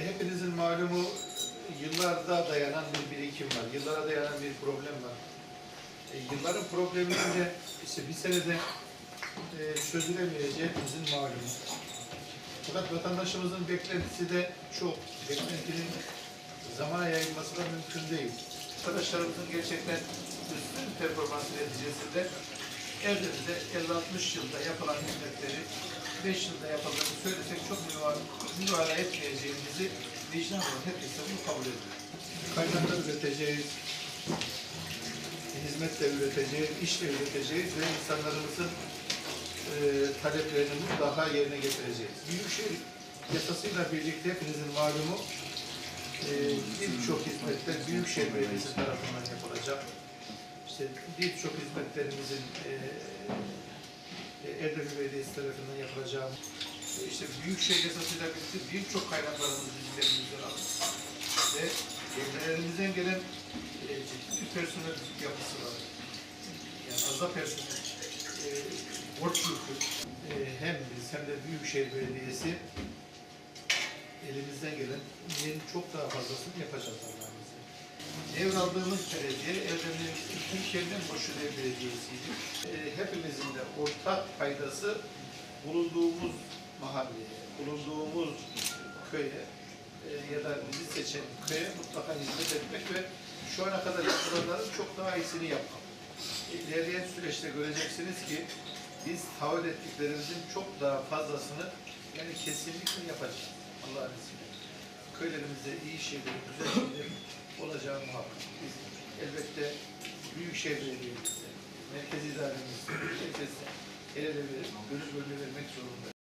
Hepinizin malumu yıllarda dayanan bir birikim var. Yıllara dayanan bir problem var. E, yılların probleminin de işte bir senede e, çözülemeyeceği hepimizin malumu. Fakat vatandaşımızın beklentisi de çok. Beklentinin zamana yayılması da mümkün değil. Arkadaşlarımızın gerçekten üstün performans neticesinde evlerimizde 50-60 yılda yapılan hizmetleri 5 yılda yapıldığını söylesek çok mübalağa, etmeyeceğimizi vicdan olarak hepimiz bunu kabul ediyor. Kaynaklar üreteceğiz, hizmetle üreteceğiz, işle üreteceğiz ve insanlarımızın e, taleplerini daha yerine getireceğiz. Büyükşehir yasasıyla birlikte hepinizin malumu e, birçok hizmetler Büyükşehir Belediyesi tarafından yapılacak. İşte birçok hizmetlerimizin e, e, Edirne Belediyesi tarafından yapılacağı, e, işte Büyükşehir Yasasıyla birlikte birçok kaynaklarımız bizim elimizden alındı. Ve yetkililerimizden gelen e, ciddi bir personel yapısı var. Yani fazla personel, e, borç yükü, e, hem biz hem de Büyükşehir Belediyesi elimizden gelenin çok daha fazlasını yapacağız Allah'ın izniyle. Devraldığımız belediye, Erdemli'nin Türkiye'nin en boşluğu belediyesiydi. E, hepimizin de ortak paydası bulunduğumuz mahalleye, bulunduğumuz köye e, ya da bizi seçen köye mutlaka hizmet etmek ve şu ana kadar yapılanların çok daha iyisini yapmak. İlerleyen süreçte göreceksiniz ki biz taahhüt ettiklerimizin çok daha fazlasını yani kesinlikle yapacağız. Allah'ın izniyle. Köylerimizde iyi şeyler, güzel şeyler olacağı muhakkak. Biz elbette Büyükşehir Belediye'mizde, merkezi idaremizde, herkese el ele verip, gönül gönül vermek zorundayız.